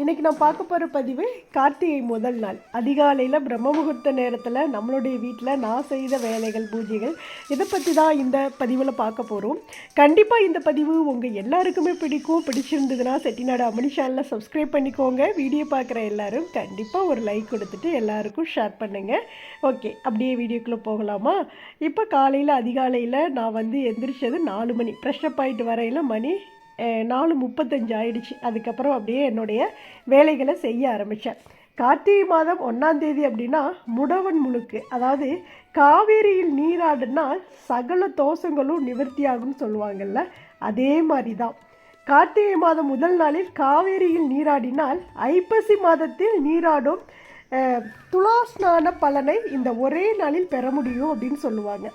இன்றைக்கி நான் பார்க்க போகிற பதிவு கார்த்திகை முதல் நாள். அதிகாலையில் பிரம்ம முகூர்த்த நேரத்தில் நம்மளுடைய வீட்டில் நான் செய்த வேலைகள் பூஜைகள் இதை பற்றி தான் இந்த பதிவில் பார்க்க போகிறோம் கண்டிப்பாக இந்த பதிவு உங்கள் எல்லாருக்குமே பிடிக்கும். பிடிச்சிருந்ததுன்னா செட்டிநாடு அமனி சேனலில் சப்ஸ்கிரைப் பண்ணிக்கோங்க. வீடியோ பார்க்குற எல்லாரும் கண்டிப்பாக ஒரு லைக் கொடுத்துட்டு எல்லாருக்கும் ஷேர் பண்ணுங்கள் ஓகே அப்படியே வீடியோக்குள்ளே போகலாமா? இப்போ காலையில் அதிகாலையில் நான் வந்து எந்திரிச்சது நாலு மணி. ஃப்ரெஷ்அப் ஆகிட்டு வரையில் மணி நாலு முப்பத்தஞ்சு ஆயிடுச்சு. அதுக்கப்புறம் அப்படியே என்னுடைய வேலைகளை செய்ய ஆரம்பித்தேன் கார்த்திகை மாதம் ஒன்றாந்தேதி அப்படின்னா முடவன் முழுக்கு. அதாவது காவேரியில் நீராடுனா சகல தோஷங்களும் நிவர்த்தியாகும்னு சொல்லுவாங்கல்ல அதே மாதிரி தான் கார்த்திகை மாதம் முதல் நாளில் காவேரியில் நீராடினால் ஐப்பசி மாதத்தில் நீராடும் துலாஸ்நான பலனை இந்த ஒரே நாளில் பெற முடியும் அப்படின்னு சொல்லுவாங்க.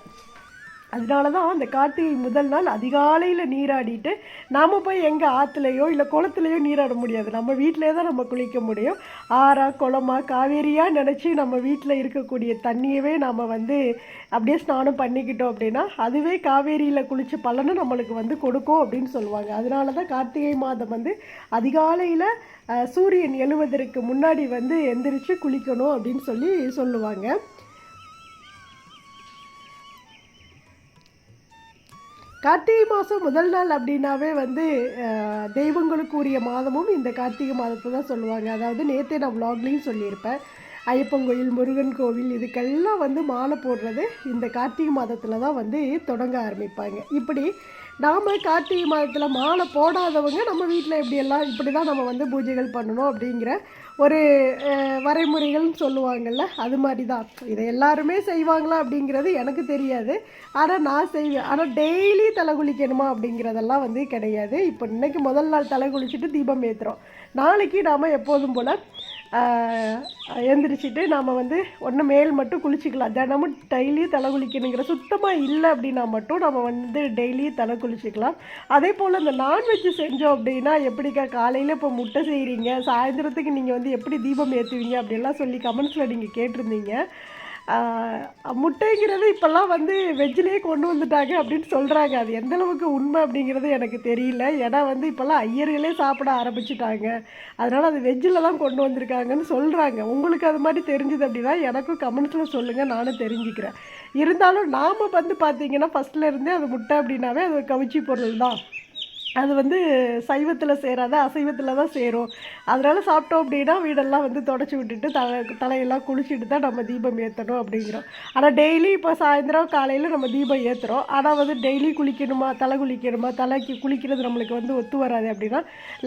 அதனால தான் அந்த கார்த்திகை முதல் நாள் அதிகாலையில் நீராடிட்டு நாம் போய் எங்கள் ஆற்றுலையோ இல்லை குளத்துலையோ நீராட முடியாது. நம்ம வீட்டிலே தான் நம்ம குளிக்க முடியும். ஆறா குளமா காவேரியாக நினச்சி நம்ம வீட்டில் இருக்கக்கூடிய தண்ணியவே நாம் வந்து அப்படியே ஸ்நானம் பண்ணிக்கிட்டோம் அப்படின்னா அதுவே காவேரியில் குளித்த பலனை நம்மளுக்கு வந்து கொடுக்கும் அப்படின்னு சொல்லுவாங்க. அதனால தான் கார்த்திகை மாதம் வந்து அதிகாலையில் சூரியன் எழுவதற்கு முன்னாடி வந்து எந்திரிச்சு குளிக்கணும் அப்படின்னு சொல்லி சொல்லுவாங்க. கார்த்திகை மாதம் முதல் நாள் அப்படின்னாவே வந்து தெய்வங்களுக்குரிய மாதமும் இந்த கார்த்திகை மாதத்தை தான் சொல்லுவாங்க. அதாவது நேற்றே நான் vlogலையும் சொல்லியிருப்பேன். ஐயப்பன் கோயில் முருகன் கோவில் இதுக்கெல்லாம் வந்து மாலை போடுறது இந்த கார்த்திகை மாதத்தில் தான் வந்து தொடங்க ஆரம்பிப்பாங்க. இப்படி நாம் கார்த்திகை மாதத்தில் மாலை போடாதவங்க நம்ம வீட்டில் எப்படியெல்லாம் இப்படி தான் நம்ம வந்து பூஜைகள் பண்ணணும் அப்படிங்கிற ஒரு வரைமுறைகள்னு சொல்லுவாங்கள்ல அது மாதிரி தான் இதை எல்லாருமே செய்வாங்களா அப்படிங்கிறது எனக்கு தெரியாது. ஆனால் நான் செய்வேன். ஆனால் டெய்லி தலை குளிக்கணுமா அப்படிங்கிறதெல்லாம் வந்து கிடையாது. இப்போ இன்னைக்கு முதல் நாள் தலை குளிச்சுட்டு தீபம் ஏற்றுறோம் நாளைக்கு நாம் எப்போதும் போல் எந்திரிச்சிட்டு நாம் வந்து ஒன்று மேல் மட்டும் குளிச்சிக்கலாம். தினமும் டெய்லியும் தலை குளிக்கணுங்கிற சுத்தமாக இல்லை அப்படின்னா மட்டும் நம்ம வந்து டெய்லியும் தலை குளிச்சிக்கலாம். அதே போல் இந்த நான்வெஜ் செஞ்சோம் அப்படின்னா எப்படிக்கா காலையில் இப்போ முட்டை செய்கிறீங்க சாயந்தரத்துக்கு நீங்கள் வந்து எப்படி தீபம் ஏற்றுவீங்க அப்படின்லாம் சொல்லி கமெண்ட்ஸில் நீங்கள் கேட்டிருந்தீங்க. முட்டைங்கிறது இப்போல்லாம் வந்து வெஜ்ஜிலே கொண்டு வந்துட்டாங்க அப்படின்னு சொல்கிறாங்க அது எந்த அளவுக்கு உண்மை அப்படிங்கிறது எனக்கு தெரியல. ஏன்னா வந்து இப்போல்லாம் ஐயர்களே சாப்பிட ஆரம்பிச்சிட்டாங்க. அதனால் அது வெஜ்ஜில் தான் கொண்டு வந்திருக்காங்கன்னு சொல்கிறாங்க உங்களுக்கு அது மாதிரி தெரிஞ்சுது அப்படின்னா எனக்கும் கமெண்ட்ஸில் சொல்லுங்கள் நானும் தெரிஞ்சுக்கிறேன். இருந்தாலும் நாம் வந்து பார்த்தீங்கன்னா ஃபஸ்ட்டில் இருந்தே அது முட்டை அப்படின்னாவே அது கவிச்சி பொருள் தான் அது வந்து சைவத்தில் சேராத அசைவத்தில் தான் சேரும். அதனால் சாப்பிட்டோம் அப்படின்னா வீடெல்லாம் வந்து தொடச்சி விட்டுட்டு தலை தலையெல்லாம் குளிச்சுட்டு தான் நம்ம தீபம் ஏற்றணும் அப்படிங்கிறோம். ஆனால் டெய்லி இப்போ சாயந்தரம் காலையில் நம்ம தீபம் ஏற்றுறோம் ஆனால் வந்து டெய்லி குளிக்கணுமா தலை குளிக்கணுமா தலைக்கு குளிக்கிறது நம்மளுக்கு வந்து ஒத்து வராது அப்படின்னா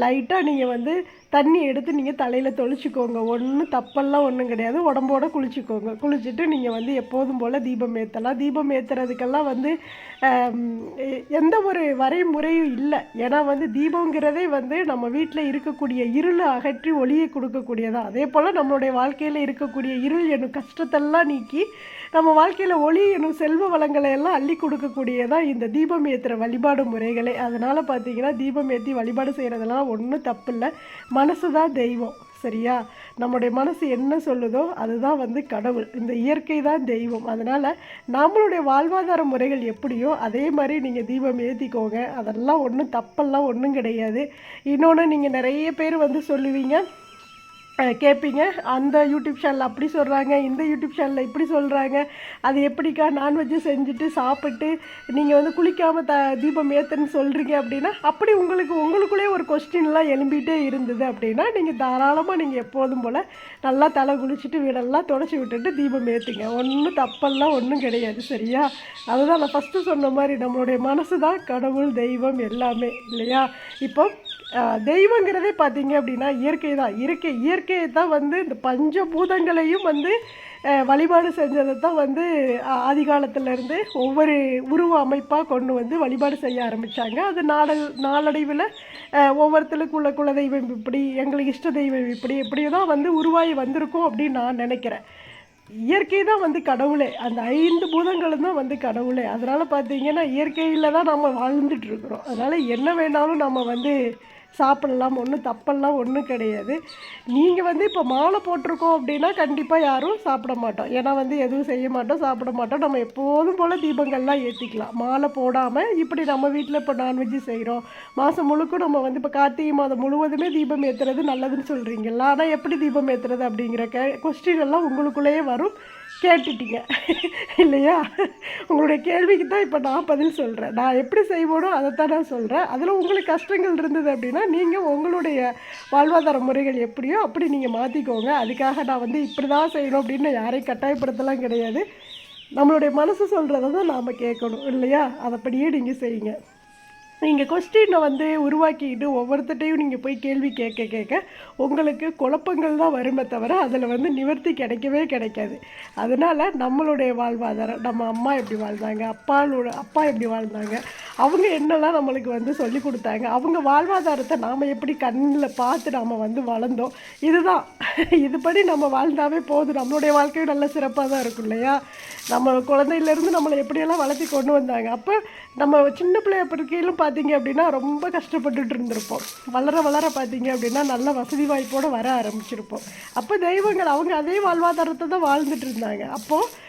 லைட்டாக நீங்கள் வந்து தண்ணி எடுத்து நீங்கள் தலையில் தொளிச்சிக்கோங்க. ஒன்றும் தப்பெல்லாம் ஒன்றும் கிடையாது. உடம்போட குளிச்சுக்கோங்க. குளிச்சுட்டு நீங்கள் வந்து எப்போதும் போல் தீபம் ஏற்றலாம் தீபம் ஏற்றுறதுக்கெல்லாம் வந்து எந்த ஒரு வரைமுறையும் இல்லை. ஏன்னா வந்து தீபங்கிறதே வந்து நம்ம வீட்டில் இருக்கக்கூடிய இருளை அகற்றி ஒளியை கொடுக்கக்கூடியதான் அதே போல் நம்மளுடைய வாழ்க்கையில் இருக்கக்கூடிய இருள் என்னும் கஷ்டத்தெல்லாம் நீக்கி நம்ம வாழ்க்கையில் ஒளி என்னும் செல்வ வளங்களை எல்லாம் அள்ளி கொடுக்கக்கூடியதான் இந்த தீபம் ஏற்றுற வழிபாடு முறைகளே. அதனால் பார்த்தீங்கன்னா தீபம் ஏற்றி வழிபாடு செய்கிறதெல்லாம் ஒன்றும் தப்பு இல்லை மனசு தான் தெய்வம் சரியா? நம்முடைய மனசு என்ன சொல்லுதோ அதுதான் வந்து கடவுள். இந்த இயற்கை தான் தெய்வம். அதனால் நம்மளுடைய வாழ்வாதார முறைகள் எப்படியோ அதே மாதிரி நீங்கள் தீபம் ஏற்றிக்கோங்க அதெல்லாம் ஒன்றும் தப்பெல்லாம் ஒன்றும் கிடையாது. இன்னொன்று நீங்கள் நிறைய பேர் வந்து சொல்லுவீங்க கேட்பீங்க. அந்த யூடியூப் சேனல் அப்படி சொல்கிறாங்க இந்த யூடியூப் சேனலில் இப்படி சொல்கிறாங்க அது எப்படிக்கா நான்வெஜ்ஜு செஞ்சுட்டு சாப்பிட்டு நீங்கள் வந்து குளிக்காமல் த தீபம் ஏற்றுன்னு சொல்கிறீங்க அப்படின்னா அப்படி உங்களுக்கு உங்களுக்குள்ளே ஒரு கொஸ்டின்லாம் எழும்பிகிட்டே இருந்தது அப்படின்னா நீங்கள் தாராளமாக நீங்கள் எப்போதும் போல் நல்லா தலை குளிச்சுட்டு வீடெல்லாம் தொடச்சி விட்டுட்டு தீபம் ஏற்றுங்க ஒன்றும் தப்பெல்லாம் ஒன்றும் கிடையாது சரியா? அதுதான் நான் ஃபஸ்ட்டு சொன்ன மாதிரி நம்மளுடைய மனசு தான் கடவுள் தெய்வம் எல்லாமே இல்லையா? இப்போ தெய்வங்கிறதே பார்த்தீங்க அப்படின்னா இயற்கை தான். இயற்கை இயற்கையை தான் வந்து இந்த பஞ்சபூதங்களையும் வந்து வழிபாடு செஞ்சதை தான் வந்து ஆ- ஆதி இருந்து ஒவ்வொரு உருவ அமைப்பாக கொண்டு வந்து வழிபாடு செய்ய ஆரம்பித்தாங்க அது நாட நாளடைவில் ஒவ்வொருத்தருக்கு உள்ள குலதெய்வம் இப்படி எங்களுக்கு இஷ்ட தெய்வம் இப்படி இப்படி தான் வந்து உருவாகி வந்திருக்கும் அப்படின்னு நான் நினைக்கிறேன். இயற்கை தான் வந்து கடவுளே. அந்த ஐந்து பூதங்களும் தான் வந்து கடவுளே. அதனால் பார்த்தீங்கன்னா இயற்கையில் தான் நம்ம வாழ்ந்துட்டுருக்குறோம் அதனால் என்ன வேணாலும் நம்ம வந்து சாப்பிடலாம் ஒன்றும் தப்பெல்லாம் ஒன்றும் கிடையாது. நீங்கள் வந்து இப்போ மாலை போட்டிருக்கோம் அப்படின்னா கண்டிப்பாக யாரும் சாப்பிட மாட்டோம். ஏன்னா வந்து எதுவும் செய்ய மாட்டோம் சாப்பிட மாட்டோம். நம்ம எப்போதும் போல் தீபங்கள்லாம் ஏற்றிக்கலாம் மாலை போடாமல் இப்படி நம்ம வீட்டில் இப்போ நான்வெஜ்ஜு செய்கிறோம் மாதம் முழுக்க நம்ம வந்து இப்போ கார்த்திகை மாதம் முழுவதுமே தீபம் ஏற்றுறது நல்லதுன்னு சொல்கிறீங்களா ஆனால் எப்படி தீபம் ஏற்றுறது அப்படிங்கிற கே கொஸ்டின் எல்லாம் உங்களுக்குள்ளேயே வரும். கேட்டுட்டீங்க. இல்லையா? உங்களுடைய கேள்விக்கு தான் இப்போ நான் பதில் சொல்கிறேன் நான் எப்படி செய்வோனோ அதை தான் நான் சொல்கிறேன் அதில் உங்களுக்கு கஷ்டங்கள் இருந்தது அப்படின்னா நீங்கள் உங்களுடைய வாழ்வாதார முறைகள் எப்படியோ அப்படி நீங்கள் மாற்றிக்கோங்க அதுக்காக நான் வந்து இப்படி தான் செய்யணும் அப்படின்னு யாரையும் கட்டாயப்படுத்தலாம் கிடையாது. நம்மளுடைய மனசு சொல்கிறத தான் நாம் கேட்கணும். இல்லையா? அதைப்படியே நீங்கள் செய்யுங்க. நீங்கள் கொஸ்டினை வந்து உருவாக்கிட்டு ஒவ்வொருத்தட்டையும் நீங்கள் போய் கேள்வி கேட்க கேட்க உங்களுக்கு குழப்பங்கள் தான் வருமே தவிர அதில் வந்து நிவர்த்தி கிடைக்கவே கிடைக்காது. அதனால் நம்மளுடைய வாழ்வாதாரம் நம்ம அம்மா எப்படி வாழ்ந்தாங்க அப்பாவோட அப்பா எப்படி வாழ்ந்தாங்க அவங்க என்னெல்லாம் நம்மளுக்கு வந்து சொல்லி கொடுத்தாங்க அவங்க வாழ்வாதாரத்தை நாம் எப்படி கண்ணில் பார்த்து நாம் வந்து வளர்ந்தோம் இதுதான். இதுபடி நம்ம வாழ்ந்தாவே போதும். நம்மளுடைய வாழ்க்கையும் நல்ல சிறப்பாக தான் இருக்கும் இல்லையா? நம்ம குழந்தையிலேருந்து நம்மளை எப்படியெல்லாம் வளர்த்தி கொண்டு வந்தாங்க. அப்போ நம்ம சின்ன பிள்ளைய பிறக்கையிலும் பார்த்தீங்க அப்படின்னா ரொம்ப கஷ்டப்பட்டுட்டு இருந்திருப்போம். வளர வளர பார்த்தீங்க அப்படின்னா நல்ல வசதி வாய்ப்போடு வர ஆரம்பிச்சிருப்போம். அப்போ தெய்வங்கள் அவங்க அதே வாழ்வாதாரத்தை தான் வாழ்ந்துட்டு இருந்தாங்க. அப்போது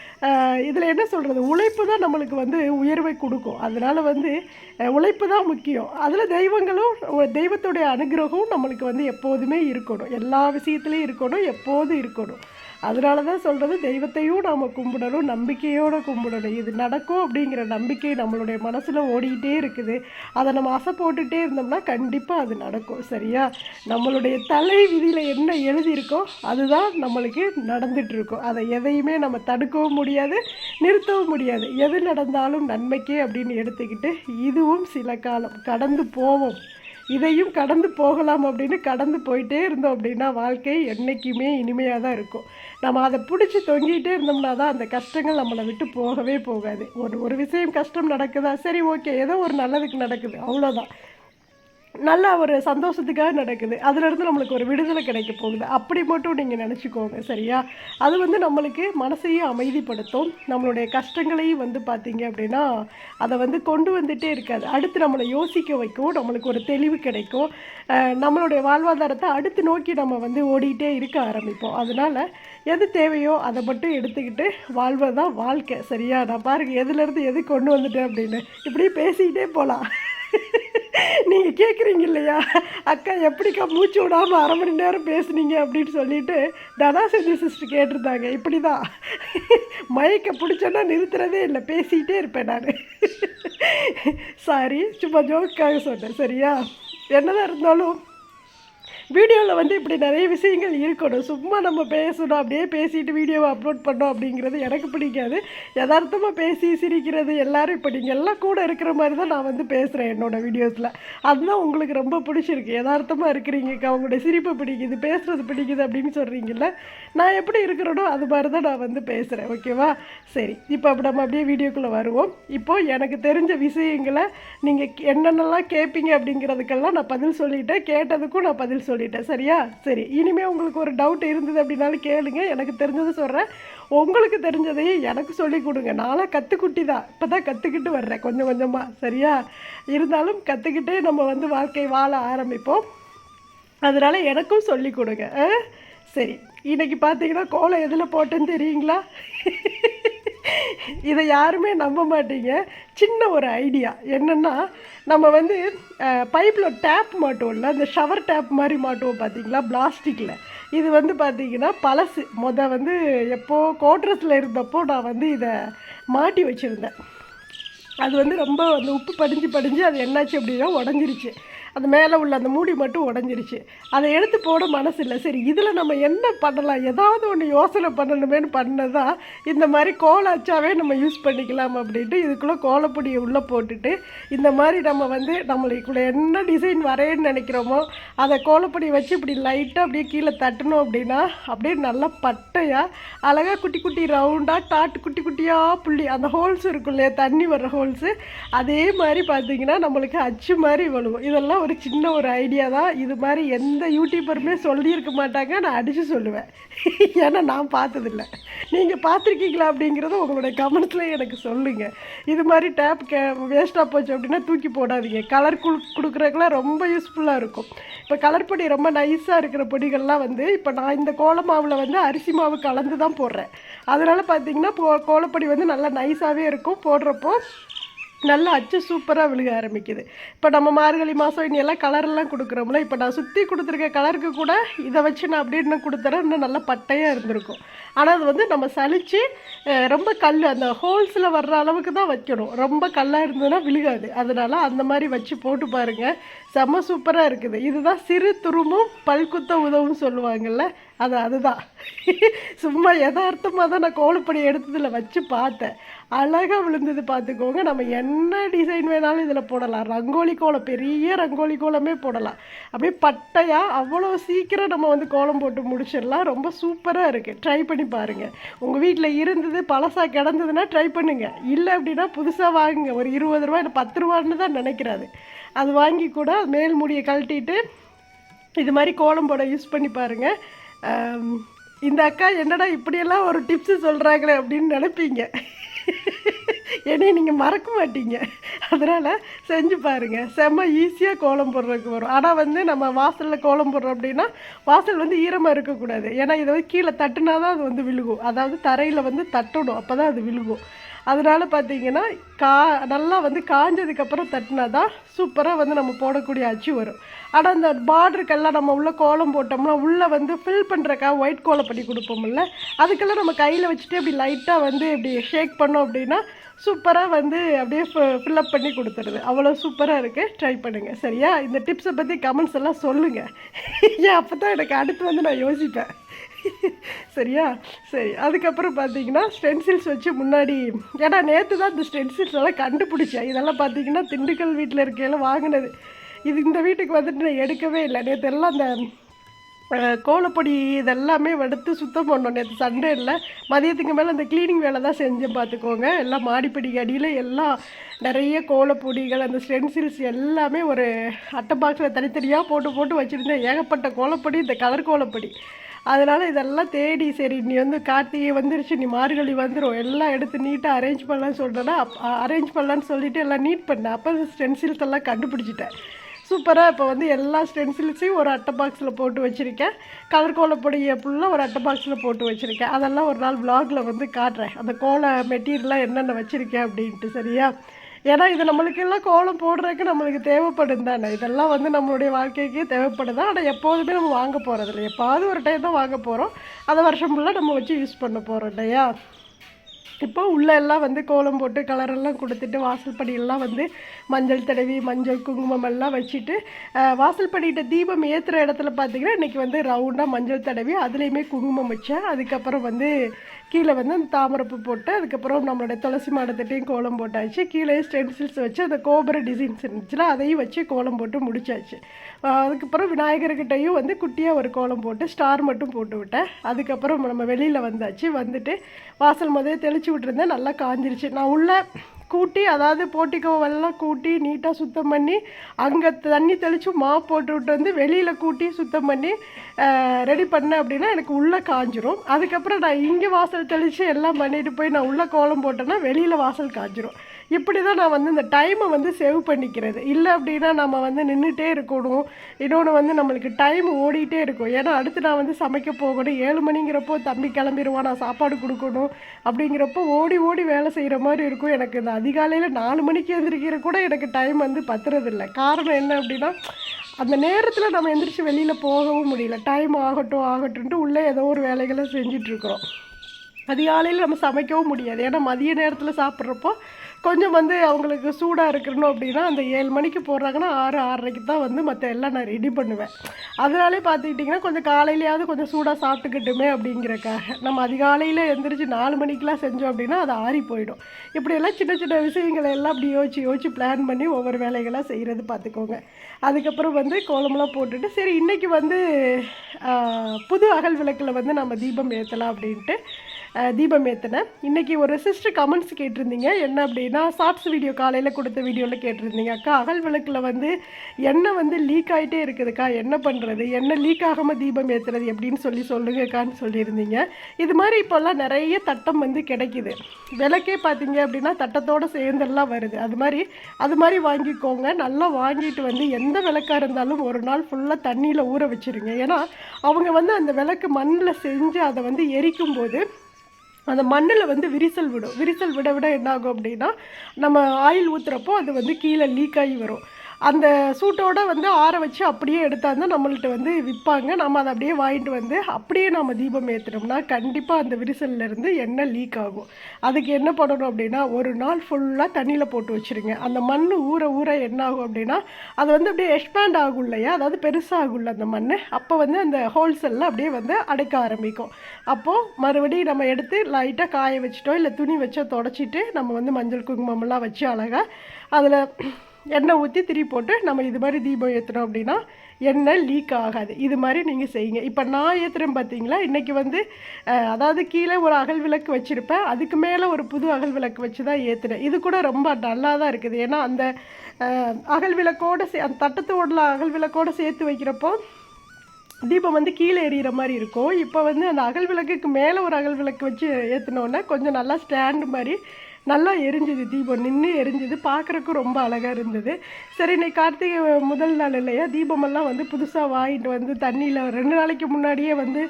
இதில் என்ன சொல்கிறது உழைப்பு தான் நம்மளுக்கு வந்து உயர்வை கொடுக்கும். அதனால் வந்து உழைப்பு தான் முக்கியம். அதில் தெய்வங்களும் தெய்வத்துடைய அனுகிரகம் நம்மளுக்கு வந்து எப்போதுமே இருக்கணும். எல்லா விஷயத்துலையும் இருக்கணும் எப்போதும் இருக்கணும். அதனால தான் சொல்கிறது தெய்வத்தையும் நாம் கும்பிடணும் நம்பிக்கையோடு கும்பிடணும். இது நடக்கும் அப்படிங்கிற நம்பிக்கை நம்மளுடைய மனசில் ஓடிக்கிட்டே இருக்குது. அதை நம்ம அசை போட்டுகிட்டே இருந்தோம்னா கண்டிப்பாக அது நடக்கும் சரியா? நம்மளுடைய தலை விதியில் என்ன எழுதியிருக்கோ அதுதான் நம்மளுக்கு நடந்துகிட்ருக்கோம் அதை எதையுமே நம்ம தடுக்கவும் முடியாது நிறுத்தவும் முடியாது. எது நடந்தாலும் நன்மைக்கே அப்படின்னு எடுத்துக்கிட்டு இதுவும் சில காலம் கடந்து போவோம். இதையும் கடந்து போகலாம் அப்படின்னு கடந்து போயிட்டே இருந்தோம் அப்படின்னா வாழ்க்கை என்றைக்குமே இனிமையாக தான் இருக்கும். நம்ம அதை பிடிச்சி தொங்கிகிட்டே இருந்தோம்னா தான் அந்த கஷ்டங்கள் நம்மளை விட்டு போகவே போகாது. ஒரு ஒரு விஷயம் கஷ்டம் நடக்குதா? சரி ஓகே. ஏதோ ஒரு நல்லதுக்கு நடக்குது. அவ்வளோதான் நல்ல ஒரு சந்தோஷத்துக்காக நடக்குது. அதுலேருந்து நம்மளுக்கு ஒரு விடுதலை கிடைக்க போகுது. அப்படி மட்டும் நீங்கள் நினச்சிக்கோங்க சரியா? அது வந்து நம்மளுக்கு மனசையும் அமைதிப்படுத்தும். நம்மளுடைய கஷ்டங்களையும் வந்து பார்த்தீங்க அப்படின்னா அதை வந்து கொண்டு வந்துட்டே இருக்காது. அடுத்து நம்மளை யோசிக்க வைக்கும். நம்மளுக்கு ஒரு தெளிவு கிடைக்கும். நம்மளுடைய வாழ்வாதாரத்தை அடுத்து நோக்கி நம்ம வந்து ஓடிக்கிட்டே இருக்க ஆரம்பிப்போம். அதனால் எது தேவையோ அதை மட்டும் எடுத்துக்கிட்டு வாழ்வதுதான் வாழ்க்கை சரியா? நான் பாருங்கள் எதுலேருந்து எது கொண்டு வந்துட்டேன் அப்படின்னு. இப்படியே பேசிக்கிட்டே போகலாம் நீங்கள் கேட்குறீங்க இல்லையா அக்கா எப்படிக்கா மூச்சு விடாமல் அரை மணி நேரம் பேசுனீங்க அப்படின்னு சொல்லிட்டு தனா செஞ்சு சிஸ்டர் கேட்டிருந்தாங்க. இப்படி தான் மயக்க பிடிச்சோன்னா நிறுத்துறதே இல்லை பேசிக்கிட்டே இருப்பேன் நான். சாரி சும்மா ஜோக்காக சொன்னேன். சரியா? என்னதான் இருந்தாலும் வீடியோவில் வந்து இப்படி நிறைய விஷயங்கள் இருக்கணும். சும்மா நம்ம பேசணும். அப்படியே பேசிட்டு வீடியோவை அப்லோட் பண்ணோம் அப்படிங்கிறது எனக்கு பிடிக்காது. யதார்த்தமாக பேசி சிரிக்கிறது எல்லாரும் இப்போ நீங்கள் எல்லாம் கூட இருக்கிற மாதிரி தான் நான் வந்து பேசுகிறேன் என்னோடய வீடியோஸில். அதுதான் உங்களுக்கு ரொம்ப பிடிச்சிருக்கு. யதார்த்தமாக இருக்கிறீங்க அவங்களுடைய சிரிப்பு பிடிக்குது பேசுகிறது பிடிக்குது அப்படின்னு சொல்கிறீங்கள நான் எப்படி இருக்கிறனோ அது மாதிரி தான் நான் வந்து பேசுகிறேன் ஓகேவா சரி. இப்போ அப்படி நம்ம அப்படியே வீடியோக்குள்ளே வருவோம். இப்போது எனக்கு தெரிஞ்ச விஷயங்களை நீங்கள் என்னென்னலாம் கேட்பீங்க அப்படிங்கிறதுக்கெல்லாம் நான் பதில் சொல்லிட்டேன். கேட்டதுக்கும் நான் பதில் சொல்லிட்டேன். சரியா? சரி இனிமேல் உங்களுக்கு ஒரு டவுட் இருந்தது அப்படின்னாலும் கேளுங்க. எனக்கு தெரிஞ்சதை சொல்கிறேன் உங்களுக்கு தெரிஞ்சதையும் எனக்கு சொல்லி கொடுங்க. நானும் கற்றுக்குட்டி தான். இப்போ தான் கற்றுக்கிட்டு வர்றேன் கொஞ்சம் கொஞ்சமாக சரியா? இருந்தாலும் கற்றுக்கிட்டே நம்ம வந்து வாழ்க்கை வாழ ஆரம்பிப்போம். அதனால் எனக்கும் சொல்லி கொடுங்க. சரி இன்னைக்கு பார்த்தீங்கன்னா கோலம் எதில் போட்டேன்னு தெரியுங்களா? இதை யாருமே நம்ப மாட்டீங்க. சின்ன ஒரு ஐடியா என்னென்னா நம்ம வந்து பைப்பில் டேப் மாட்டுவோம்ல அந்த ஷவர் டேப் மாதிரி மாட்டுவோம் பார்த்தீங்களா பிளாஸ்டிக்கில் இது வந்து பார்த்தீங்கன்னா பழசு. மொத வந்து எப்போது கோட்ரஸில் இருந்தப்போ நான் வந்து இதை மாட்டி வச்சுருந்தேன். அது வந்து ரொம்ப அந்த உப்பு படிஞ்சு படிஞ்சு அது என்னாச்சு அப்படின்னா உடஞ்சிருச்சு. அது மேலே உள்ள அந்த மூடி மட்டும் உடஞ்சிருச்சு. அதை எடுத்து போட மனசு இல்லை சரி இதில் நம்ம என்ன பண்ணலாம்? ஏதாவது ஒன்று யோசனை பண்ணணுமேனு பண்ணதான் இந்த மாதிரி கோலாச்சாவே நம்ம யூஸ் பண்ணிக்கலாம் அப்படின்ட்டு இதுக்குள்ளே கோலப்பொடியை உள்ளே போட்டுட்டு இந்த மாதிரி நம்ம வந்து நம்மளுக்குள்ள என்ன டிசைன் வரையன்னு நினைக்கிறோமோ அதை கோலப்பொடி வச்சு இப்படி லைட்டாக அப்படியே கீழே தட்டணும் அப்படின்னா அப்படியே நல்லா பட்டையாக அழகாக குட்டி குட்டி ரவுண்டாக டாட்டு குட்டி குட்டியாக புள்ளி அந்த ஹோல்ஸ் இருக்கும் இல்லையா தண்ணி வர்ற ஹோல்ஸு அதே மாதிரி பார்த்திங்கன்னா நம்மளுக்கு அச்சு மாதிரி விழுவும் இதெல்லாம் ஒரு சின்ன ஒரு ஐடியா தான். இது மாதிரி எந்த யூடியூபருமே சொல்லியிருக்க மாட்டாங்க. நான் அடித்து சொல்லுவேன். ஏன்னா நான் பார்த்ததில்ல. நீங்கள் பார்த்துருக்கீங்களா அப்படிங்கிறத உங்களுடைய கமெண்ட்ஸில் எனக்கு சொல்லுங்கள் இது மாதிரி டேப் கே வேஸ்ட்டாக போச்சு அப்படின்னா தூக்கி போடாதீங்க. கலர் குடு கொடுக்குறதுக்குலாம் ரொம்ப யூஸ்ஃபுல்லாக இருக்கும். இப்போ கலர் பொடி ரொம்ப நைஸாக இருக்கிற பொடிகள்லாம் வந்து இப்போ நான் இந்த கோல மாவில் வந்து அரிசி மாவு கலந்து தான் போடுறேன். அதனால் பார்த்தீங்கன்னா போ கோலப்பொடி வந்து நல்லா நைஸாகவே இருக்கும். போடுறப்போ நல்லா அச்சு சூப்பராக விழுக ஆரம்பிக்குது. இப்போ நம்ம மார்கழி மாதம் இனி எல்லாம் கலரெல்லாம் கொடுக்குறோம்ல இப்போ நான் சுற்றி கொடுத்துருக்க கலருக்கு கூட இதை வச்சு நான் அப்படியே இன்னும் கொடுத்துறேன் இன்னும் நல்லா பட்டையாக இருந்திருக்கும். ஆனால் அது வந்து நம்ம சளிச்சு ரொம்ப கல் அந்த ஹோல்ஸில் வர்ற அளவுக்கு தான் வைக்கணும். ரொம்ப கல்லாக இருந்ததுன்னா விழுகாது. அதனால் அந்த மாதிரி வச்சு போட்டு பாருங்கள் செம்ம சூப்பராக இருக்குது. இதுதான் சிறு துருமும் பல்குத்த உதவும் சொல்லுவாங்கல்ல? அது அதுதான். சும்மா யதார்த்தமாக தான் நான் கோலப்படி எடுத்ததில் வச்சு பார்த்தேன். அழகாக விழுந்தது பார்த்துக்கோங்க. நம்ம என்ன டிசைன் வேணாலும் இதில் போடலாம். ரங்கோலி கோலம் பெரிய ரங்கோலி கோலமே போடலாம். அப்படியே பட்டையாக அவ்வளோ சீக்கிரம் நம்ம வந்து கோலம் போட்டு முடிச்சிடலாம். ரொம்ப சூப்பராக இருக்குது ட்ரை பண்ணி பாருங்கள் உங்கள் வீட்டில் இருந்தது பழசாக கிடந்ததுன்னா ட்ரை பண்ணுங்கள் இல்லை அப்படின்னா புதுசாக வாங்குங்க. ஒரு இருபது ரூபா இல்லை பத்து ரூபான்னு தான் நினைக்கிறாரு. அது வாங்கி கூட மேல் முடியை கழட்டிட்டு இது மாதிரி கோலம் போட யூஸ் பண்ணி பாருங்கள் இந்த அக்கா என்னடா இப்படியெல்லாம் ஒரு டிப்ஸு சொல்கிறாங்களே அப்படின்னு நினைப்பீங்க. என்னைய நீங்கள் மறக்க மாட்டீங்க. அதனால் செஞ்சு பாருங்கள் செம்ம ஈஸியாக கோலம் போடுறதுக்கு வரும். ஆனால் வந்து நம்ம வாசலில் கோலம் போடுறோம் அப்படின்னா வாசல் வந்து ஈரமாக இருக்கக்கூடாது. ஏன்னா இதை வந்து கீழே தட்டுனா தான் அது வந்து விழுகும். அதாவது தரையில் வந்து தட்டணும். அப்போ தான் அது விழுகும். அதனால் பார்த்தீங்கன்னா கா நல்லா வந்து காஞ்சதுக்கப்புறம் தட்டினா தான் சூப்பராக வந்து நம்ம போடக்கூடிய அச்சு வரும். ஆனால் அந்த பார்டருக்கெல்லாம் நம்ம உள்ளே கோலம் போட்டோம்னா உள்ளே வந்து ஃபில் பண்ணுறக்கா ஒயிட் கோலம் பண்ணி கொடுப்போம்ல அதுக்கெல்லாம் நம்ம கையில் வச்சுட்டு அப்படி லைட்டாக வந்து இப்படி ஷேக் பண்ணோம் அப்படின்னா சூப்பராக வந்து அப்படியே ஃபில்லப் பண்ணி கொடுத்துருது அவ்வளோ சூப்பராக இருக்குது ட்ரை பண்ணுங்கள் சரியா? இந்த டிப்ஸை பற்றி கமெண்ட்ஸ் எல்லாம் சொல்லுங்கள் ஏன் அப்போ தான் எனக்கு அடுத்து வந்து நான் யோசிப்பேன். சரியா? சரி அதுக்கப்புறம் பார்த்தீங்கன்னா ஸ்டென்சில்ஸ் வச்சு முன்னாடி ஏன்னா நேற்று தான் இந்த ஸ்டென்சில்ஸ் எல்லாம் கண்டுபிடிச்சேன். இதெல்லாம் பார்த்தீங்கன்னா திண்டுக்கல் வீட்டில் இருக்கையில வாங்கினது. இது இந்த வீட்டுக்கு வந்துட்டு நான் எடுக்கவே இல்லை. நேற்று எல்லாம் அந்த கோலப்பொடி இதெல்லாமே எடுத்து சுத்தம் பண்ணோம். நேற்று சண்டே இல்லை. மதியத்துக்கு மேலே அந்த க்ளீனிங் வேலை தான் செஞ்சேன் பார்த்துக்கோங்க. எல்லாம் மாடிப்படிக்கு அடியில் எல்லாம் நிறைய கோலப்பொடிகள் அந்த ஸ்டென்சில்ஸ் எல்லாமே ஒரு அட்டை பாக்ஸில் தனித்தனியாக போட்டு போட்டு வச்சுருந்தேன். ஏகப்பட்ட கோலப்பொடி இந்த கலர் கோலப்பொடி. அதனால் இதெல்லாம் தேடி சரி நீ வந்து கார்த்திகை வந்துருச்சு நீ மார்கழி வந்துடும் எல்லாம் எடுத்து நீட்டாக அரேஞ்ச் பண்ணலான்னு சொல்கிறேன்னா அரேஞ்ச் பண்ணலான்னு சொல்லிவிட்டு எல்லாம் நீட் பண்ணேன். அப்போ ஸ்டென்சில்ஸ் எல்லாம் கண்டுபிடிச்சிட்டேன். சூப்பராக இப்போ வந்து எல்லா ஸ்டென்சில்ஸையும் ஒரு அட்டை பாக்ஸில் போட்டு வச்சுருக்கேன். கலர் பொடியை ஃபுல்லாக ஒரு அட்டை பாக்ஸில் போட்டு வச்சுருக்கேன். அதெல்லாம் ஒரு நாள் vlogல வந்து காட்டுறேன். அந்த கோல மெட்டீரியலாக என்னென்ன வச்சுருக்கேன் அப்படின்ட்டு சரியா? ஏன்னா இது நம்மளுக்கெல்லாம் கோலம் போடுறதுக்கு நம்மளுக்கு தேவைப்படும் தானே? இதெல்லாம் வந்து நம்மளுடைய வாழ்க்கைக்கு தேவைப்படுது. ஆனால் எப்போதுமே நம்ம வாங்க போகிறதில்ல எப்பாவது ஒரு டைம் தான் வாங்க போகிறோம் அதை வருஷம் ஃபுல்லாக நம்ம வச்சு யூஸ் பண்ண போகிறோம் இல்லையா? இப்போ உள்ளே எல்லாம் வந்து கோலம் போட்டு கலரெல்லாம் கொடுத்துட்டு வாசல் படியெல்லாம் வந்து மஞ்சள் தடவி மஞ்சள் குங்குமம் எல்லாம் வச்சுட்டு வாசல் படிக்கிட்ட தீபம் ஏற்றுற இடத்துல பார்த்தீங்கன்னா இன்றைக்கி வந்து ரவுண்டாக மஞ்சள் தடவி அதுலேயுமே குங்குமம் வச்சேன். அதுக்கப்புறம் வந்து கீழே வந்து அந்த தாமரப்பு போட்டு அதுக்கப்புறம் நம்மளுடைய துளசி மாடத்திட்டையும் கோலம் போட்டாச்சு. கீழே ஸ்டென்சில்ஸ் வச்சு அந்த கோபுர டிசைன்ஸ் இருந்துச்சுன்னா அதையும் வச்சு கோலம் போட்டு முடிச்சாச்சு. அதுக்கப்புறம் விநாயகர்கிட்டையும் வந்து குட்டியாக ஒரு கோலம் போட்டு ஸ்டார் மட்டும் போட்டு விட்டேன். அதுக்கப்புறம் நம்ம வெளியில் வந்தாச்சு. வந்துட்டு வாசல் முதல்ல தெளிச்சு விட்டுருந்தேன். நல்லா காஞ்சிருச்சு. நான் உள்ளே கூட்டி அதாவது போட்டிக்கோவெல்லாம் கூட்டி நீட்டாக சுத்தம் பண்ணி அங்கே தண்ணி தெளித்து மா போட்டு விட்டு வந்து வெளியில் கூட்டி சுத்தம் பண்ணி ரெடி பண்ணேன் அப்படின்னா எனக்கு உள்ளே காஞ்சிரும். அதுக்கப்புறம் நான் இங்கே வாசல் தெளித்து எல்லாம் பண்ணிட்டு போய் நான் உள்ளே கோலம் போட்டேன்னா வெளியில் வாசல் காஞ்சிரும். இப்படி தான் நான் வந்து இந்த டைமை வந்து சேவ் பண்ணிக்கிறது. இல்லை அப்படின்னா நம்ம வந்து நின்றுட்டே இருக்கணும். இன்னொன்று வந்து நம்மளுக்கு டைம் ஓடிட்டே இருக்கும். ஏன்னா அடுத்து நான் வந்து சமைக்க போகணும். ஏழு மணிங்கிறப்போ தம்பி கிளம்பிடுவான் நான் சாப்பாடு கொடுக்கணும். அப்படிங்கிறப்போ ஓடி ஓடி வேலை செய்கிற மாதிரி இருக்கும். எனக்கு இந்த அதிகாலையில் நாலு மணிக்கு எழுந்திரிக்கிற கூட எனக்கு டைம் வந்து பத்துறதில்லை. காரணம் என்ன அப்படின்னா அந்த நேரத்தில் நம்ம எந்திரிச்சு வெளியில் போகவும் முடியல. டைம் ஆகட்டும் ஆகட்டும்ட்டு உள்ளே ஏதோ ஒரு வேலைகளை செஞ்சிட்ருக்குறோம் அதிகாலையில் நம்ம சமைக்கவும் முடியாது. ஏன்னா மதிய நேரத்தில் சாப்பிட்றப்போ கொஞ்சம் வந்து அவங்களுக்கு சூடாக இருக்கணும் அப்படின்னா அந்த ஏழு மணிக்கு போடுறாங்கன்னா ஆறு ஆறரைக்கு தான் வந்து மற்ற எல்லாம் நான் ரெடி பண்ணுவேன். அதனாலே பார்த்துக்கிட்டிங்கன்னா கொஞ்சம் காலையிலேயாவது கொஞ்சம் சூடாக சாப்பிட்டுக்கிட்டுமே அப்படிங்கிறக்காக. நம்ம அதிகாலையில் எழுந்திரிச்சு நாலு மணிக்கெலாம் செஞ்சோம் அப்படின்னா அது ஆறி போயிடும். இப்படியெல்லாம் சின்ன சின்ன விஷயங்களை எல்லாம் அப்படி யோசிச்சு யோசிச்சு பிளான் பண்ணி ஒவ்வொரு வேலைகளாக செய்கிறது பார்த்துக்கோங்க. அதுக்கப்புறம் வந்து கோலமெல்லாம் போட்டுட்டு சரி இன்றைக்கி வந்து புது அகல் விளக்கில் வந்து நம்ம தீபம் ஏற்றலாம் அப்படின்ட்டு தீபம் ஏற்றினேன் இன்றைக்கி ஒரு சிஸ்டர் கமெண்ட்ஸ் கேட்டிருந்தீங்க. என்ன அப்படின்னா ஷார்ட்ஸ் வீடியோ காலையில் கொடுத்த வீடியோவில் கேட்டிருந்தீங்க. அக்கா அகல் விளக்கில் வந்து எண்ணெய் வந்து லீக் ஆகிட்டே இருக்குதுக்கா. என்ன பண்ணுறது எண்ணெய் லீக் ஆகாமல் தீபம் ஏற்றுறது எப்படின்னு சொல்லி சொல்லுங்கக்கான்னு சொல்லியிருந்தீங்க. இது மாதிரி இப்போல்லாம் நிறைய தட்டம் வந்து கிடைக்குது. விளக்கே பார்த்தீங்க அப்படின்னா தட்டத்தோடு சேர்ந்தெல்லாம் வருது. அது மாதிரி அது மாதிரி வாங்கிக்கோங்க. நல்லா வாங்கிட்டு வந்து எந்த விளக்காக இருந்தாலும் ஒரு நாள் ஃபுல்லாக தண்ணியில் ஊற வச்சிருங்க. ஏன்னா அவங்க வந்து அந்த விளக்கு மண்ணில் செஞ்சு அதை வந்து எரிக்கும் போது அந்த மண்ணில் வந்து விரிசல் விடும். விரிசல் விட விட என்ன ஆகும் அப்படின்னா நம்ம ஆயில் ஊற்றுறப்போ அது வந்து கீழே லீக் ஆகி வரும். அந்த சூட்டோடு வந்து ஆற வச்சு அப்படியே எடுத்தாந்து நம்மள்ட்ட வந்து விற்பாங்க. நம்ம அதை அப்படியே வாங்கிட்டு வந்து அப்படியே நம்ம தீபம் ஏற்றினோம்னா கண்டிப்பாக அந்த விரிசல்லேருந்து எண்ணெய் லீக் ஆகும். அதுக்கு என்ன பண்ணணும் அப்படின்னா ஒரு நாள் ஃபுல்லாக தண்ணியில் போட்டு வச்சுருங்க. அந்த மண் ஊற ஊற என்ன ஆகும் அப்படின்னா அது வந்து அப்படியே எக்ஸ்பேண்ட் ஆகும் இல்லையா? அதாவது பெருசாகும்ல அந்த மண் அப்போ வந்து அந்த ஹோல்ஸ் எல்லாம் அப்படியே வந்து அடைக்க ஆரம்பிக்கும். அப்போது மறுபடியும் நம்ம எடுத்து லைட்டாக காய வச்சுட்டோ இல்லை துணி வச்சோ தொடச்சிட்டு நம்ம வந்து மஞ்சள் குங்குமம்லாம் வச்சு அழகாக அதில் எண்ணெய் ஊற்றி திரி போட்டு நம்ம இது மாதிரி தீபம் ஏற்றுனோம் அப்படின்னா எண்ணெய் லீக் ஆகாது. இது மாதிரி நீங்கள் செய்யுங்க. இப்போ நான் ஏற்றுறேன் பார்த்தீங்களா இன்றைக்கி வந்து அதாவது கீழே ஒரு அகல் விளக்கு வச்சுருப்பேன். அதுக்கு மேலே ஒரு புது அகல் விளக்கு வச்சு தான் ஏற்றுனேன் இது கூட ரொம்ப நல்லா தான் இருக்குது. ஏன்னா அந்த அகல் விளக்கோடு சே அந்த தட்டத்தோட அகல் விளக்கோடு சேர்த்து வைக்கிறப்போ தீபம் வந்து கீழே எறிகிற மாதிரி இருக்கும். இப்போ வந்து அந்த அகல் விளக்குக்கு மேலே ஒரு அகல் விளக்கு வச்சு ஏற்றினோன்னே கொஞ்சம் நல்லா ஸ்டாண்டு மாதிரி நல்லா எரிஞ்சுது தீபம். நின்று எரிஞ்சுது. பார்க்குறக்கும் ரொம்ப அழகாக இருந்தது. சரி இன்னைக்கு கார்த்திகை முதல் நாள் இல்லையா? தீபமெல்லாம் வந்து புதுசாக வாங்கிட்டு வந்து தண்ணியில் ரெண்டு நாளைக்கு முன்னாடியே வந்து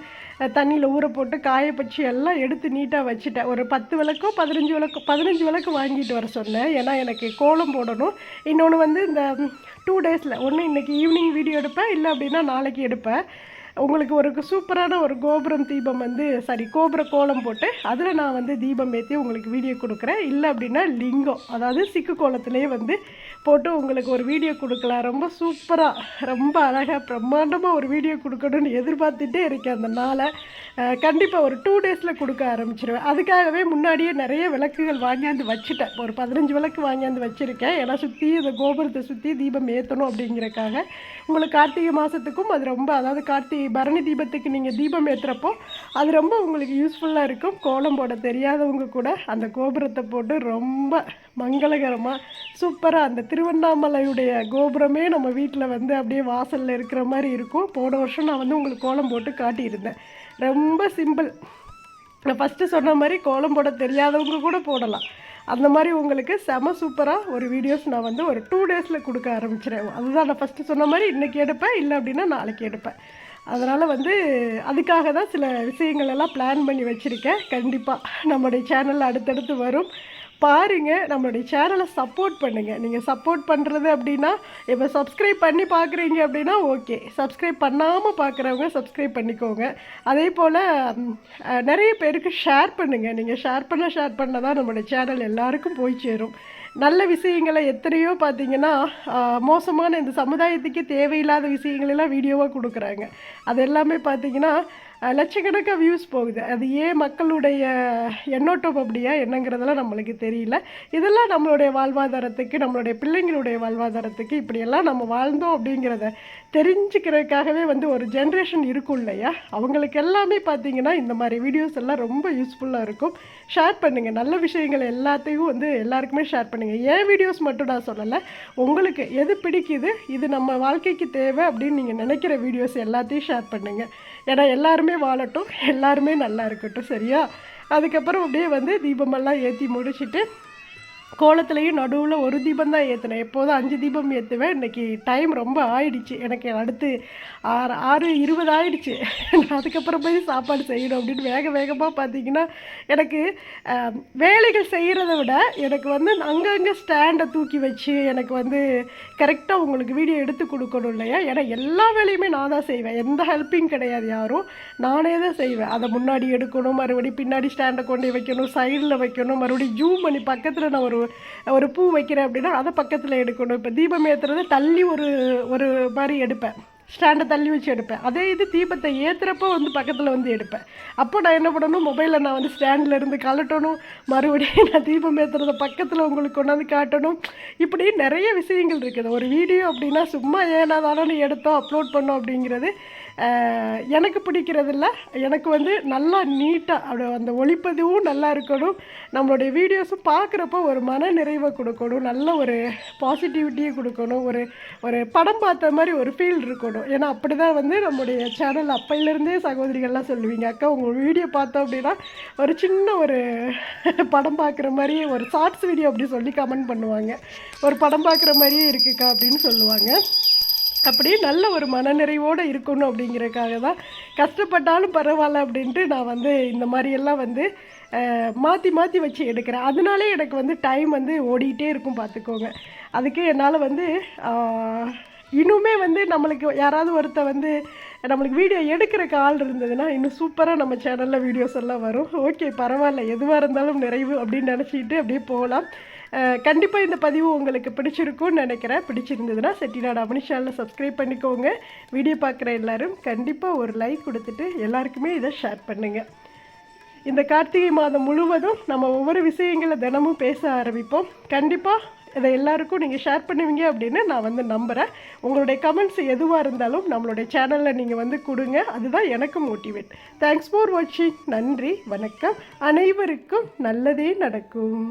தண்ணியில் ஊற போட்டு காய வச்சு எல்லாம் எடுத்து நீட்டாக வச்சுட்டேன். ஒரு பத்து விளக்கோ பதினஞ்சு விளக்கோ பதினஞ்சு விளக்கு வாங்கிட்டு வர சொன்னேன். ஏன்னா எனக்கு கோலம் போடணும். இன்னொன்று வந்து இந்த டூ டேஸில் ஒன்று இன்றைக்கி ஈவினிங் வீடியோ எடுப்பேன். இல்லை அப்படின்னா நாளைக்கு எடுப்பேன். உங்களுக்கு ஒரு சூப்பரான ஒரு கோபுரம் தீபம் வந்து சாரி கோபுர கோலம் போட்டு அதில் நான் வந்து தீபம் ஏற்றி உங்களுக்கு வீடியோ கொடுக்குறேன். இல்லை அப்படின்னா லிங்கம் அதாவது சிக்கு கோலத்திலே வந்து போட்டு உங்களுக்கு ஒரு வீடியோ கொடுக்கலாம். ரொம்ப சூப்பராக ரொம்ப அழகாக பிரம்மாண்டமாக ஒரு வீடியோ கொடுக்கணும்னு எதிர்பார்த்துட்டே இருக்கேன் அந்த நாளை. கண்டிப்பாக ஒரு டூ டேஸில் கொடுக்க ஆரம்பிச்சிருவேன். அதுக்காகவே முன்னாடியே நிறைய விளக்குகள் வாங்கியாந்து வச்சுட்டேன். ஒரு பதினஞ்சு விளக்கு வாங்கியாந்து வச்சுருக்கேன். ஏன்னா சுற்றி இந்த கோபுரத்தை சுற்றி தீபம் ஏற்றணும் அப்படிங்கிறக்காக. உங்களுக்கு கார்த்திகை மாதத்துக்கும் அது ரொம்ப அதாவது கார்த்திகை பரணி தீபத்துக்கு நீங்கள் தீபம் ஏற்றுறப்போ அது ரொம்ப உங்களுக்கு யூஸ்ஃபுல்லாக இருக்கும். கோலம் போட தெரியாதவங்க கூட அந்த கோபுரத்தை போட்டு ரொம்ப மங்களகரமாக சூப்பராக அந்த திருவண்ணாமலையுடைய கோபுரமே நம்ம வீட்டில் வந்து அப்படியே வாசலில் இருக்கிற மாதிரி இருக்கும். போன வருஷம் நான் வந்து உங்களுக்கு கோலம் போட்டு காட்டியிருந்தேன். ரொம்ப சிம்பிள். நான் ஃபஸ்ட்டு சொன்ன மாதிரி கோலம் போட தெரியாதவங்க கூட போடலாம். அந்த மாதிரி உங்களுக்கு செம சூப்பராக ஒரு வீடியோஸ் நான் வந்து ஒரு டூ டேஸில் கொடுக்க ஆரம்பிச்சிடுவேன் அதுதான் நான் ஃபஸ்ட்டு சொன்ன மாதிரி இன்றைக்கி எடுப்பேன் இல்லை அப்படின்னா நாளைக்கு எடுப்பேன். அதனால் வந்து அதுக்காக தான் சில விஷயங்களெல்லாம் பிளான் பண்ணி வச்சுருக்கேன். கண்டிப்பாக நம்முடைய சேனலில் அடுத்தடுத்து வரும். பாருங்கள் நம்மளுடைய சேனலை சப்போர்ட் பண்ணுங்கள் நீங்கள் சப்போர்ட் பண்ணுறது அப்படின்னா இப்போ சப்ஸ்கிரைப் பண்ணி பார்க்குறீங்க அப்படின்னா ஓகே சப்ஸ்கிரைப் பண்ணாமல் பார்க்குறவங்க சப்ஸ்கிரைப் பண்ணிக்கோங்க. அதே போல் நிறைய பேருக்கு ஷேர் பண்ணுங்கள் நீங்கள் ஷேர் பண்ண ஷேர் பண்ண தான் நம்மளுடைய சேனல் எல்லாருக்கும் போய் சேரும். நல்ல விஷயங்களை எத்தனையோ பார்த்தீங்கன்னா மோசமான இந்த சமுதாயத்துக்கு தேவையில்லாத விஷயங்களெல்லாம் வீடியோவாக கொடுக்குறாங்க. அது எல்லாமே பார்த்தீங்கன்னா லட்சக்கணக்காக வியூஸ் போகுது. அது ஏன் மக்களுடைய எண்ணோட்டம் அப்படியா? என்னங்கிறதெல்லாம் நம்மளுக்கு தெரியல. இதெல்லாம் நம்மளுடைய வாழ்வாதாரத்துக்கு நம்மளுடைய பிள்ளைங்களுடைய வாழ்வாதாரத்துக்கு இப்படியெல்லாம் நம்ம வாழ்ந்தோம் அப்படிங்கிறத தெரிஞ்சுக்கிறதுக்காகவே வந்து ஒரு ஜென்ரேஷன் இருக்கும் இல்லையா? அவங்களுக்கு எல்லாமே பார்த்தீங்கன்னா இந்த மாதிரி வீடியோஸ் எல்லாம் ரொம்ப யூஸ்ஃபுல்லாக இருக்கும். ஷேர் பண்ணுங்கள் நல்ல விஷயங்கள் எல்லாத்தையும் வந்து எல்லாருக்குமே ஷேர் பண்ணுங்கள் ஏன் வீடியோஸ் மட்டும் நான் சொல்லலை? உங்களுக்கு எது பிடிக்குது? இது நம்ம வாழ்க்கைக்கு தேவை அப்படின்னு நீங்கள் நினைக்கிற வீடியோஸ் எல்லாத்தையும் ஷேர் பண்ணுங்கள் ஏன்னா எல்லாருமே வாழட்டும் எல்லாருமே நல்லா இருக்கட்டும் சரியா? அதுக்கப்புறம் அப்படியே வந்து தீபமெல்லாம் ஏற்றி முடிச்சுட்டு கோலத்துலேயும் நடுவில் ஒரு தீபம் தான் ஏற்றினேன் எப்போதும் அஞ்சு தீபம் ஏற்றுவேன் இன்றைக்கி டைம் ரொம்ப ஆயிடுச்சு. எனக்கு அடுத்து ஆறு ஆறு இருபது ஆயிடுச்சு. அதுக்கப்புறம் போய் சாப்பாடு செய்யணும் அப்படின்னு வேக வேகமாக பார்த்தீங்கன்னா எனக்கு வேலைகள் செய்கிறத விட எனக்கு வந்து அங்கங்கே ஸ்டாண்டை தூக்கி வச்சு எனக்கு வந்து கரெக்டாக உங்களுக்கு வீடியோ எடுத்து கொடுக்கணும் இல்லையா? ஏன்னா எல்லா வேலையுமே நான் தான் செய்வேன். எந்த ஹெல்ப்பிங் கிடையாது யாரும். நானே தான் செய்வேன். அதை முன்னாடி எடுக்கணும் மறுபடியும் பின்னாடி ஸ்டாண்டை கொண்டு வைக்கணும் சைடில் வைக்கணும் மறுபடியும் ஜூம் பண்ணி பக்கத்தில் நான் ஒரு ஒரு பூ வைக்கிறேன் அப்படின்னா அதை பக்கத்தில் எடுக்கணும். இப்போ தீபம் ஏற்றுறது தள்ளி ஒரு ஒரு மாதிரி எடுப்பேன். ஸ்டாண்டை தள்ளி வச்சு எடுப்பேன். அதே இது தீபத்தை ஏற்றுறப்போ வந்து பக்கத்தில் வந்து எடுப்பேன். அப்போ நான் என்ன பண்ணணும்? மொபைலில் நான் வந்து ஸ்டாண்டில் இருந்து கலட்டணும் மறுபடியும் நான் தீபம் ஏற்றுறத பக்கத்தில் உங்களுக்கு கொண்டாந்து காட்டணும். இப்படி நிறைய விஷயங்கள் இருக்குது. ஒரு வீடியோ அப்படின்னா சும்மா ஏன்னா தானே எடுத்தோம் அப்லோட் பண்ணோம் அப்படிங்கிறது எனக்கு பிடிக்கிறதில்ல. எனக்கு வந்து நல்லா நீட்டாக அப்படி அந்த ஒளிப்பதிவும் நல்லா இருக்கணும். நம்மளுடைய வீடியோஸும் பார்க்குறப்போ ஒரு மன நிறைவை கொடுக்கணும். நல்ல ஒரு பாசிட்டிவிட்டியை கொடுக்கணும். ஒரு ஒரு படம் பார்த்த மாதிரி ஒரு ஃபீல் இருக்கணும். ஏன்னா அப்படி தான் வந்து நம்முடைய சேனல் அப்பையிலேருந்தே சகோதரிகள்லாம் சொல்லுவீங்க அக்கா உங்கள் வீடியோ பார்த்தோம் அப்படின்னா ஒரு சின்ன ஒரு படம் பார்க்குற மாதிரி ஒரு ஷார்ட்ஸ் வீடியோ அப்படி சொல்லி கமெண்ட் பண்ணுவாங்க. ஒரு படம் பார்க்குற மாதிரியே இருக்குக்கா அப்படின்னு சொல்லுவாங்க. அப்படியே நல்ல ஒரு மனநிறைவோடு இருக்கணும் அப்படிங்கிறதுக்காக தான் கஷ்டப்பட்டாலும் பரவாயில்ல அப்படின்ட்டு நான் வந்து இந்த மாதிரியெல்லாம் வந்து மாற்றி மாற்றி வச்சு எடுக்கிறேன். அதனாலே எனக்கு வந்து டைம் வந்து ஓடிக்கிட்டே இருக்கும் பார்த்துக்கோங்க. அதுக்கு என்னால் வந்து இன்னுமே வந்து நம்மளுக்கு யாராவது ஒருத்த வந்து நம்மளுக்கு வீடியோ எடுக்கிறக்கு ஆள் இருந்ததுன்னா இன்னும் சூப்பராக நம்ம சேனலில் வீடியோஸ் எல்லாம் வரும். ஓகே பரவாயில்ல. எதுவாக இருந்தாலும் நிறைவு அப்படின்னு நினச்சிக்கிட்டு அப்படியே போகலாம். கண்டிப்பாக இந்த பதிவு உங்களுக்கு பிடிச்சிருக்கும்னு நினைக்கிறேன். பிடிச்சிருந்ததுன்னா செட்டிநாடு அமனி சேனலை சப்ஸ்கிரைப் பண்ணிக்கோங்க. வீடியோ பார்க்குற எல்லாரும் கண்டிப்பாக ஒரு லைக் கொடுத்துட்டு எல்லாருக்குமே இதை ஷேர் பண்ணுங்கள் இந்த கார்த்திகை மாதம் முழுவதும் நம்ம ஒவ்வொரு விஷயங்களை தினமும் பேச ஆரம்பிப்போம். கண்டிப்பாக இதை எல்லாருக்கும் நீங்கள் ஷேர் பண்ணுவீங்க அப்படின்னு நான் வந்து நம்புகிறேன் உங்களுடைய கமெண்ட்ஸ் எதுவாக இருந்தாலும் நம்மளுடைய சேனலில் நீங்கள் வந்து கொடுங்க. அதுதான் எனக்கு மோட்டிவேட் தேங்க்ஸ் ஃபார் வாட்சிங் நன்றி வணக்கம். அனைவருக்கும் நல்லதே நடக்கும்.